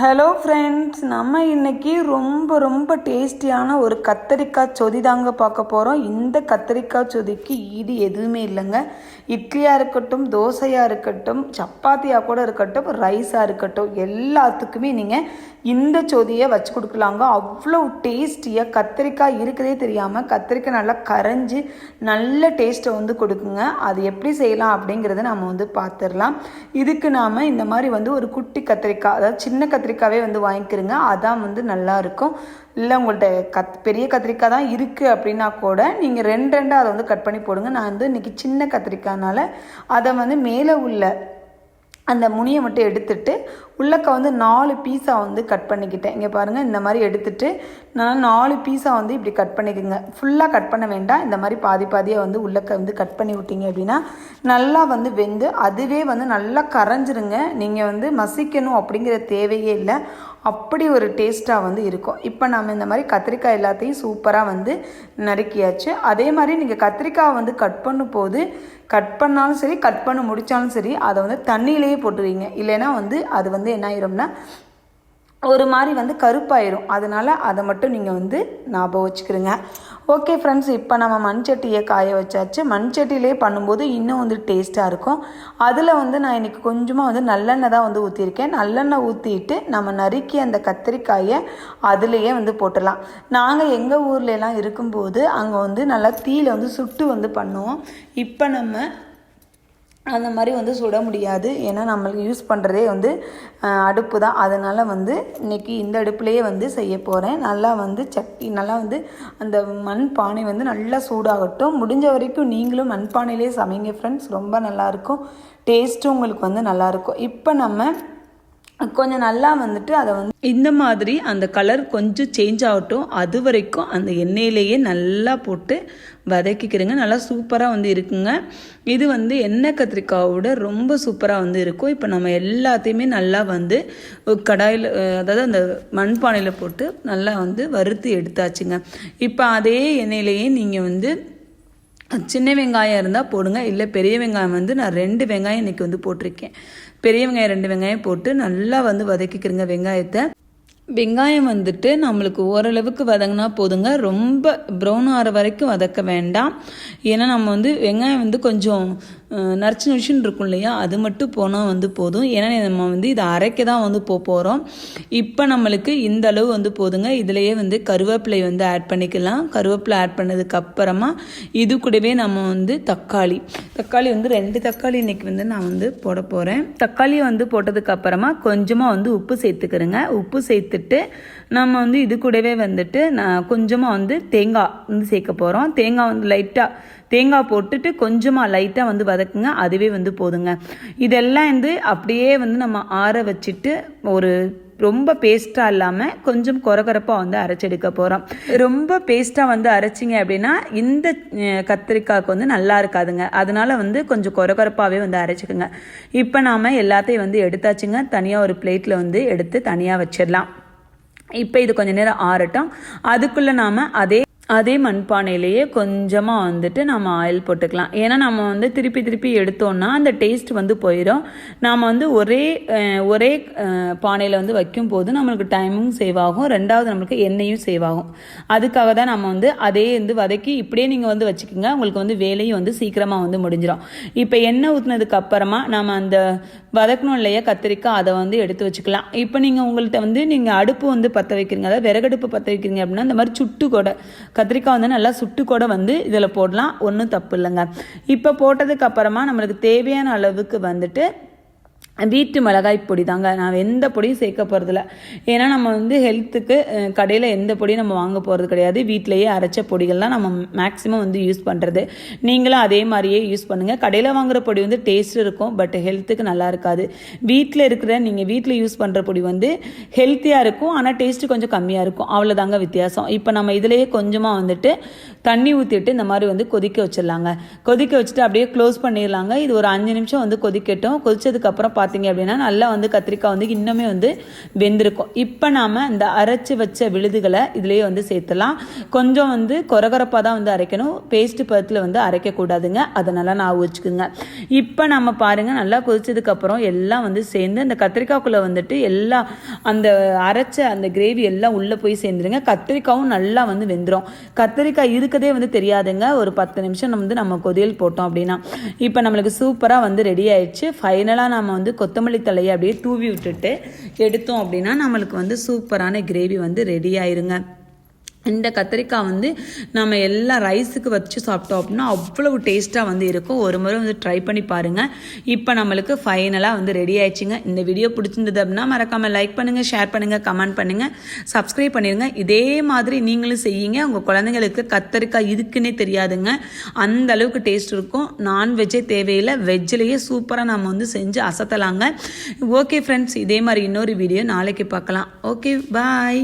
Hello friends நம்ம இன்னைக்கு ரொம்ப ரொம்ப டேஸ்டியான ஒரு கத்தரிக்காய் சொதி தாங்க பார்க்க போகிறோம் இந்த கத்தரிக்காய் சொதிக்கு ஈடு எதுவுமே இல்லைங்க. இட்லியாக இருக்கட்டும் தோசையாக இருக்கட்டும் சப்பாத்தியாக கூட இருக்கட்டும் ரைஸாக இருக்கட்டும் எல்லாத்துக்குமே நீங்கள் இந்த சொதியை வச்சு கொடுக்கலாங்க. அவ்வளோ டேஸ்டியாக கத்திரிக்காய் இருக்கிறதே தெரியாமல் கத்திரிக்காய் நல்லா கரைஞ்சி நல்ல டேஸ்ட்டை வந்து கொடுக்குங்க. அது எப்படி செய்யலாம் அப்படிங்கிறத நம்ம வந்து பார்த்துடலாம். இதுக்கு நாம் இந்த மாதிரி வந்து ஒரு குட்டி கத்திரிக்காய் அதாவது சின்ன கத்திரிக்காவே வந்து வாங்கிக்கிறங்க அதான் வந்து நல்லாயிருக்கும் இல்லை உங்கள்கிட்ட கத் பெரிய கத்திரிக்காய் தான் இருக்குது அப்படின்னா கூட நீங்கள் ரெண்டு ரெண்டாக அதை வந்து கட் பண்ணி போடுங்க. நான் வந்து இன்றைக்கி சின்ன கத்திரிக்காய்னால அதை வந்து மேலே உள்ள அந்த முனியை மட்டும் எடுத்துட்டு உள்ளக்க வந்து நாலு பீஸாக வந்து கட் பண்ணிக்கிட்டேன். இங்கே பாருங்கள் இந்த மாதிரி எடுத்துட்டு நான் நாலு பீஸாக வந்து இப்படி கட் பண்ணிக்கோங்க. ஃபுல்லாக கட் பண்ண வேண்டாம். இந்த மாதிரி பாதி பாதியாக வந்து உள்ளக்க வந்து கட் பண்ணி விட்டீங்க அப்படின்னா நல்லா வந்து வெந்து அதுவே வந்து நல்லா கரைஞ்சிருங்க. நீங்கள் வந்து மசிக்கணும் அப்படிங்கிற தேவையே இல்லை. அப்படி ஒரு டேஸ்ட்டாக வந்து இருக்கும். இப்போ நம்ம இந்த மாதிரி கத்திரிக்காய் எல்லாத்தையும் சூப்பராக வந்து நறுக்கியாச்சு. அதே மாதிரி நீங்கள் கத்திரிக்காய் வந்து கட் பண்ணும் போது கட் பண்ணாலும் சரி கட் பண்ண முடித்தாலும் சரி அதை வந்து தண்ணியிலேயே போட்டுருவீங்க. இல்லைன்னா வந்து அது வந்து என்ன ஆயிரும்னா ஒரு மாதிரி வந்து கருப்பாயிரும். அதனால் அதை மட்டும் நீங்கள் வந்து ஞாபகம் வச்சுக்கிறோங்க ஓகே ஃப்ரெண்ட்ஸ் இப்போ நம்ம மண்சட்டியை காய வச்சாச்சு. மண்சட்டியிலே பண்ணும்போது இன்னும் வந்து டேஸ்ட்டாக இருக்கும். அதில் வந்து நான் இன்றைக்கி கொஞ்சமாக வந்து நல்லெண்ணெய் தான் வந்து ஊற்றிருக்கேன் நல்லெண்ணெய் ஊற்றிட்டு நம்ம நறுக்கி அந்த கத்திரிக்காயை அதுலேயே வந்து போட்டுடலாம். நாங்கள் எங்கள் ஊர்லலாம் இருக்கும்போது அங்கே வந்து நல்லா தீயில் வந்து சுட்டு வந்து பண்ணுவோம். இப்போ நம்ம அந்த மாதிரி வந்து சுட முடியாது. ஏன்னா நம்மளுக்கு யூஸ் பண்ணுறதே வந்து அடுப்பு தான். அதனால் வந்து இன்றைக்கி இந்த அடுப்புலையே வந்து செய்ய போகிறேன் நல்லா வந்து சட்டி நல்லா வந்து அந்த மண் பானை வந்து நல்லா சூடாகட்டும். முடிஞ்ச வரைக்கும் நீங்களும் மண் பானையிலே சமைங்க ஃப்ரெண்ட்ஸ் ரொம்ப நல்லாயிருக்கும் டேஸ்ட்டும் உங்களுக்கு வந்து நல்லாயிருக்கும் இப்போ நம்ம கொஞ்சம் நல்லா வந்துட்டு அதை வந்து இந்த மாதிரி அந்த கலர் கொஞ்சம் சேஞ்ச் ஆகட்டும். அது வரைக்கும் அந்த எண்ணெயிலேயே நல்லா போட்டு வதக்கிக்கிறேங்க. நல்லா சூப்பராக வந்து இருக்குங்க. இது வந்து எண்ணெய் கத்திரிக்காவோட ரொம்ப சூப்பராக வந்து இருக்கும். இப்போ நம்ம எல்லாத்தையுமே நல்லா வந்து கடாயில் அதாவது அந்த மண்பானையில் போட்டு நல்லா வந்து வறுத்து எடுத்தாச்சுங்க. இப்போ அதே எண்ணெயிலேயே நீங்கள் வந்து சின்ன வெங்காயம் இருந்தால் போடுங்க. இல்லை பெரிய வெங்காயம் வந்து நான் ரெண்டு வெங்காயம் இன்றைக்கி வந்து போட்டிருக்கேன். பெரிய வெங்காயம் ரெண்டு வெங்காயம் போட்டு நல்லா வந்து வதக்கிக்கிறேங்க வெங்காயத்தை. வெங்காயம் வந்துட்டு நம்மளுக்கு ஓரளவுக்கு வதங்கினா போதுங்க. ரொம்ப ப்ரௌன் ஆகிற வரைக்கும் வதக்க வேண்டாம். ஏன்னா நம்ம வந்து வெங்காயம் வந்து கொஞ்சம் நர்ச்சு நரிச்சுன்னு இருக்கும் இல்லையா? அது மட்டும் போனால் வந்து போதும். ஏன்னா நம்ம வந்து இதை அரைக்க தான் வந்து போக போகிறோம் இப்போ நம்மளுக்கு இந்த அளவு வந்து போதுங்க. இதுலேயே வந்து கருவேப்பிலை வந்து ஆட் பண்ணிக்கலாம். கருவேப்பிலை ஆட் பண்ணதுக்கு அப்புறமா இது கூடவே நம்ம வந்து தக்காளி. தக்காளி வந்து ரெண்டு தக்காளி இன்னைக்கு வந்து நான் வந்து போட போகிறேன் தக்காளியை வந்து போட்டதுக்கு அப்புறமா கொஞ்சமாக வந்து உப்பு சேர்த்துக்கிறேங்க. உப்பு சேர்த்துட்டு நம்ம வந்து இது கூடவே வந்துட்டு நான் கொஞ்சமாக வந்து தேங்காய் வந்து சேர்க்க போகிறோம் தேங்காய் வந்து லைட்டாக தேங்காய் போட்டுட்டு கொஞ்சமாக லைட்டாக வந்து வதக்குங்க. அதுவே வந்து போதுங்க. இதெல்லாம் வந்து அப்படியே வந்து நம்ம ஆற வச்சுட்டு ஒரு ரொம்ப பேஸ்ட்டாக இல்லாமல் கொஞ்சம் கொரகொரப்பாக வந்து அரைச்செடுக்க போகிறோம் ரொம்ப பேஸ்ட்டாக வந்து அரைச்சிங்க அப்படின்னா இந்த கத்திரிக்காய்க்கு வந்து நல்லா இருக்காதுங்க. அதனால வந்து கொஞ்சம் கொரகொரப்பாகவே வந்து அரைச்சிக்கோங்க. இப்போ நாம் எல்லாத்தையும் வந்து எடுத்தாச்சுங்க. தனியாக ஒரு பிளேட்டில் வந்து எடுத்து தனியாக வச்சிடலாம். இப்போ இது கொஞ்ச நேரம் ஆறட்டும். அதுக்குள்ளே நாம் அதே அதே மண்பானையிலேயே கொஞ்சமாக வந்துட்டு நம்ம ஆயில் போட்டுக்கலாம். ஏன்னா நம்ம வந்து திருப்பி திருப்பி எடுத்தோம்னா அந்த டேஸ்ட் வந்து போயிடும் நாம் வந்து ஒரே ஒரே பானையில் வந்து வைக்கும் போது நம்மளுக்கு டைமும் சேவ் ஆகும். ரெண்டாவது நம்மளுக்கு எண்ணெயும் சேவ் ஆகும். அதுக்காக தான் நம்ம வந்து அதே வந்து வதக்கி இப்படியே நீங்கள் வந்து வச்சுக்கோங்க. உங்களுக்கு வந்து வேலையும் வந்து சீக்கிரமாக வந்து முடிஞ்சிடும் இப்போ எண்ணெய் ஊற்றுனதுக்கு அப்புறமா நம்ம அந்த வதக்கணும் இல்லையா கத்திரிக்காய் அதை வந்து எடுத்து வச்சுக்கலாம். இப்போ நீங்கள் உங்கள்கிட்ட வந்து நீங்கள் அடுப்பு வந்து பற்ற வைக்கிறீங்க. அதாவது விறகடுப்பு பற்ற வைக்கிறீங்க அப்படின்னா இந்த மாதிரி சுட்டு கூட கத்திரிக்காய் வந்து நல்லா சுட்டு கூட வந்து இதில் போடலாம். ஒன்றும் தப்பு இல்லைங்க. இப்போ போட்டதுக்கு அப்புறமா நம்மளுக்கு தேவையான அளவுக்கு வந்துட்டு வீட்டு மிளகாய் பொடி தாங்க நான் எந்த பொடியும் சேர்க்க போகிறதில்ல ஏன்னா நம்ம வந்து ஹெல்த்துக்கு கடையில் எந்த பொடியும் நம்ம வாங்க போகிறது கிடையாது. வீட்டிலையே அரைச்ச பொடிகள் தான் நம்ம மேக்ஸிமம் வந்து யூஸ் பண்ணுறது நீங்களும் அதே மாதிரியே யூஸ் பண்ணுங்கள் கடையில் வாங்குற பொடி வந்து டேஸ்ட் இருக்கும் பட் ஹெல்த்துக்கு நல்லா இருக்காது. வீட்டில் இருக்கிற நீங்கள் வீட்டில் யூஸ் பண்ணுற பொடி வந்து ஹெல்த்தியாக இருக்கும் ஆனால் டேஸ்ட்டு கொஞ்சம் கம்மியாக இருக்கும். அவ்வளோதாங்க வித்தியாசம். இப்போ நம்ம இதிலேயே கொஞ்சமாக வந்துட்டு தண்ணி ஊற்றிட்டு இந்த மாதிரி வந்து கொதிக்க வச்சிடலாங்க. கொதிக்க வச்சுட்டு அப்படியே க்ளோஸ் பண்ணிடலாங்க. இது ஒரு அஞ்சு நிமிஷம் வந்து கொதிக்கட்டும். கொதிச்சதுக்கப்புறம் பார்த்தீங்க அப்படின்னா நல்லா வந்து கத்திரிக்காய் வந்து இன்னுமே வந்து வெந்திருக்கும். இப்போ நாம் இந்த அரைச்சி வச்ச விழுதுகளை இதுலேயே வந்து சேர்த்துலாம். கொஞ்சம் வந்து கொரகொரப்பாக தான் வந்து அரைக்கணும். பேஸ்ட் பதத்தில் வந்து அரைக்கக்கூடாதுங்க அதை நல்லா நான் வச்சுக்குங்க. இப்போ நம்ம பாருங்கள் நல்லா கொதிச்சதுக்கப்புறம் எல்லாம் வந்து சேர்ந்து அந்த கத்திரிக்காய்க்குள்ளே வந்துட்டு எல்லாம் அந்த அரைச்ச அந்த கிரேவி எல்லாம் உள்ளே போய் சேர்ந்துருங்க. கத்திரிக்காயும் நல்லா வந்து வெந்துடும் கத்திரிக்காய் இருக்கதே வந்து தெரியாதுங்க. ஒரு பத்து நிமிஷம் வந்து நம்ம கொதியல் போட்டோம் அப்படின்னா. இப்போ நம்மளுக்கு சூப்பராக வந்து ரெடி ஆயிடுச்சு. ஃபைனலாக நம்ம வந்து வந்து கொத்தமல்லி தலையை அப்படியே தூவி விட்டுட்டு எடுத்தோம் அப்படின்னா நம்மளுக்கு வந்து சூப்பரான கிரேவி வந்து ரெடி ஆயிருங்க. இந்த கத்திரிக்காய் வந்து நம்ம எல்லா ரைஸுக்கு வச்சு சாப்பிட்டோம் அப்படின்னா அவ்வளவு டேஸ்ட்டாக வந்து இருக்கும். ஒரு முறை வந்து ட்ரை பண்ணி பாருங்கள் இப்போ நம்மளுக்கு ஃபைனலாக வந்து ரெடி ஆயிடுச்சுங்க. இந்த வீடியோ பிடிச்சிருந்தது அப்படின்னா மறக்காமல் லைக் பண்ணுங்கள் ஷேர் பண்ணுங்கள் கமெண்ட் பண்ணுங்கள் சப்ஸ்கிரைப் பண்ணிடுங்க இதே மாதிரி நீங்களும் செய்யுங்க. உங்கள் குழந்தைங்களுக்கு கத்தரிக்காய் இதுக்குன்னே தெரியாதுங்க. அந்த அளவுக்கு டேஸ்ட் இருக்கும். நான்வெஜ்ஜே தேவையில்லை. வெஜ்ஜிலேயே சூப்பராக நம்ம வந்து செஞ்சு அசத்தலாங்க. ஓகே ஃப்ரெண்ட்ஸ் இதே மாதிரி இன்னொரு வீடியோ நாளைக்கு பார்க்கலாம். Okay bye